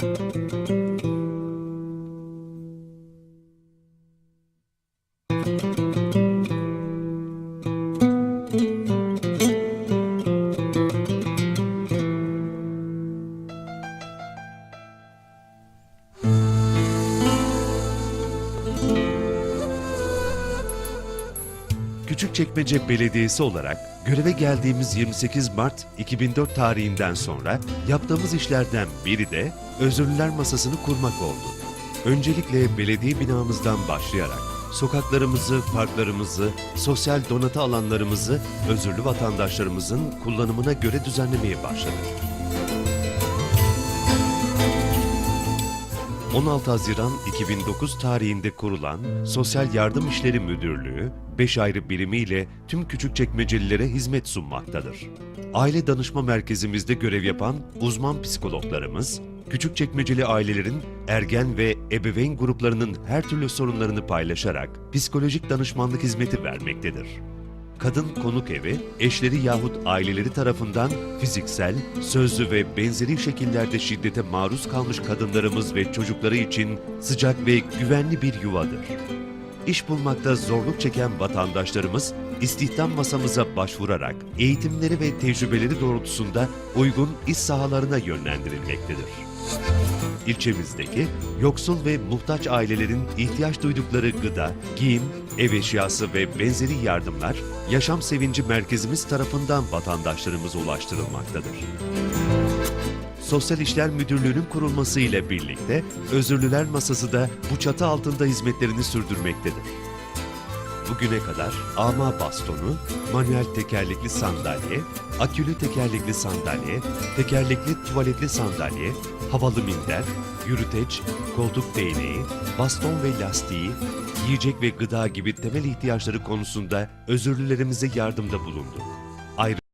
thank you Küçükçekmece Belediyesi olarak göreve geldiğimiz 28 Mart 2004 tarihinden sonra yaptığımız işlerden biri de özürlüler masasını kurmak oldu. Öncelikle belediye binamızdan başlayarak sokaklarımızı, parklarımızı, sosyal donatı alanlarımızı özürlü vatandaşlarımızın kullanımına göre düzenlemeye başladık. 16 Haziran 2009 tarihinde kurulan Sosyal Yardım İşleri Müdürlüğü, 5 ayrı birimiyle tüm küçükçekmecelilere hizmet sunmaktadır. Aile danışma merkezimizde görev yapan uzman psikologlarımız, küçükçekmeceli ailelerin ergen ve ebeveyn gruplarının her türlü sorunlarını paylaşarak psikolojik danışmanlık hizmeti vermektedir kadın konuk evi, eşleri yahut aileleri tarafından fiziksel, sözlü ve benzeri şekillerde şiddete maruz kalmış kadınlarımız ve çocukları için sıcak ve güvenli bir yuvadır. İş bulmakta zorluk çeken vatandaşlarımız istihdam masamıza başvurarak eğitimleri ve tecrübeleri doğrultusunda uygun iş sahalarına yönlendirilmektedir. İlçemizdeki yoksul ve muhtaç ailelerin ihtiyaç duydukları gıda, giyim, ev eşyası ve benzeri yardımlar Yaşam Sevinci Merkezimiz tarafından vatandaşlarımıza ulaştırılmaktadır. Sosyal İşler Müdürlüğü'nün kurulması ile birlikte Özürlüler Masası da bu çatı altında hizmetlerini sürdürmektedir. Bugüne kadar ama bastonu, manuel tekerlekli sandalye, akülü tekerlekli sandalye, tekerlekli tuvaletli sandalye, havalı minder, yürüteç, koltuk değneği, baston ve lastiği, yiyecek ve gıda gibi temel ihtiyaçları konusunda özürlülerimize yardımda bulunduk.